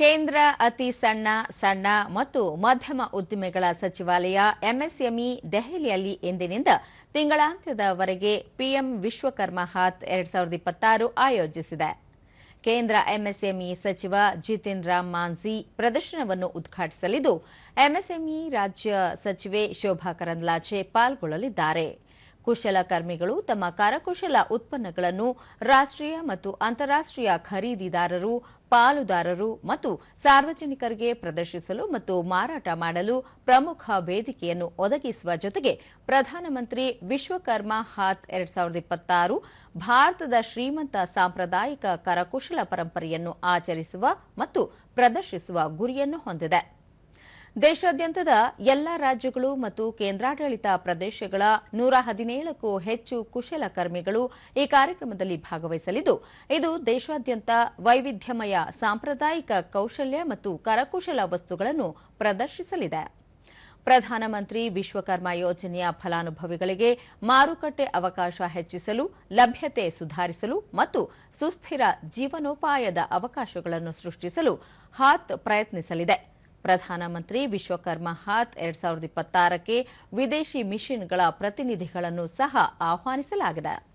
ಕೇಂದ್ರ ಅತಿ ಸಣ್ಣ ಸಣ್ಣ ಮತ್ತು ಮಧ್ಯಮ ಉದ್ದಿಮೆಗಳ ಸಚಿವಾಲಯ ಎಂಎಸ್ಎಂಇ ದೆಹಲಿಯಲ್ಲಿ ಎಂದಿನಿಂದ ತಿಂಗಳಾಂತ್ಯದವರೆಗೆ ಪಿಎಂ ವಿಶ್ವಕರ್ಮ ಹಾತ್ ಎರಡ್ ಸಾವಿರದ ಇಪ್ಪತ್ತಾರು ಆಯೋಜಿಸಿದೆ. ಕೇಂದ್ರ ಎಂಎಸ್ಎಂಇ ಸಚಿವ ಜಿತಿನ್ ರಾಮ್ ಮಾಂಝಿ ಪ್ರದರ್ಶನವನ್ನು ಉದ್ಘಾಟಿಸಲಿದ್ದು, ಎಂಎಸ್ಎಂಇ ರಾಜ್ಯ ಸಚಿವೆ ಶೋಭಾ ಕರಂದ್ಲಾಜೆ ಪಾಲ್ಗೊಳ್ಳಲಿದ್ದಾರೆ. ಕುಶಲಕರ್ಮಿಗಳು ತಮ್ಮ ಕರಕುಶಲ ಉತ್ಪನ್ನಗಳನ್ನು ರಾಷ್ಟ್ರೀಯ ಮತ್ತು ಅಂತಾರಾಷ್ಟ್ರೀಯ ಖರೀದಿದಾರರು, ಪಾಲುದಾರರು ಮತ್ತು ಸಾರ್ವಜನಿಕರಿಗೆ ಪ್ರದರ್ಶಿಸಲು ಮತ್ತು ಮಾರಾಟ ಮಾಡಲು ಪ್ರಮುಖ ವೇದಿಕೆಯನ್ನು ಒದಗಿಸುವ ಜೊತೆಗೆ ಪ್ರಧಾನಮಂತ್ರಿ ವಿಶ್ವಕರ್ಮ ಹಾತ್ ಎರಡ್ ಸಾವಿರದ ಇಪ್ಪತ್ತಾರು ಭಾರತದ ಶ್ರೀಮಂತ ಸಾಂಪ್ರದಾಯಿಕ ಕರಕುಶಲ ಪರಂಪರೆಯನ್ನು ಆಚರಿಸುವ ಮತ್ತು ಪ್ರದರ್ಶಿಸುವ ಗುರಿಯನ್ನು ಹೊಂದಿದೆ. ದೇಶಾದ್ಯಂತದ ಎಲ್ಲಾ ರಾಜ್ಯಗಳು ಮತ್ತು ಕೇಂದ್ರಾಡಳಿತ ಪ್ರದೇಶಗಳ ನೂರ ಹದಿನೇಳಕ್ಕೂ ಹೆಚ್ಚು ಕುಶಲಕರ್ಮಿಗಳು ಈ ಕಾರ್ಯಕ್ರಮದಲ್ಲಿ ಭಾಗವಹಿಸಲಿದ್ದು, ಇದು ದೇಶಾದ್ಯಂತ ವೈವಿಧ್ಯಮಯ ಸಾಂಪ್ರದಾಯಿಕ ಕೌಶಲ್ಯ ಮತ್ತು ಕರಕುಶಲ ವಸ್ತುಗಳನ್ನು ಪ್ರದರ್ಶಿಸಲಿದೆ. ಪ್ರಧಾನಮಂತ್ರಿ ವಿಶ್ವಕರ್ಮ ಯೋಜನೆಯ ಫಲಾನುಭವಿಗಳಿಗೆ ಮಾರುಕಟ್ಟೆ ಅವಕಾಶ ಹೆಚ್ಚಿಸಲು, ಲಭ್ಯತೆ ಸುಧಾರಿಸಲು ಮತ್ತು ಸುಸ್ಥಿರ ಜೀವನೋಪಾಯದ ಅವಕಾಶಗಳನ್ನು ಸೃಷ್ಟಿಸಲು ಹಾತ್ ಪ್ರಯತ್ನಿಸಲಿದೆ. ಪ್ರಧಾನಮಂತ್ರಿ ವಿಶ್ವಕರ್ಮ ಹಾತ್ ಎರಡ್ ಸಾವಿರದ ಇಪ್ಪತ್ತಾರಕ್ಕೆ ವಿದೇಶಿ ಮಿಷನ್ಗಳ ಪ್ರತಿನಿಧಿಗಳನ್ನು ಸಹ ಆಹ್ವಾನಿಸಲಾಗಿದೆ.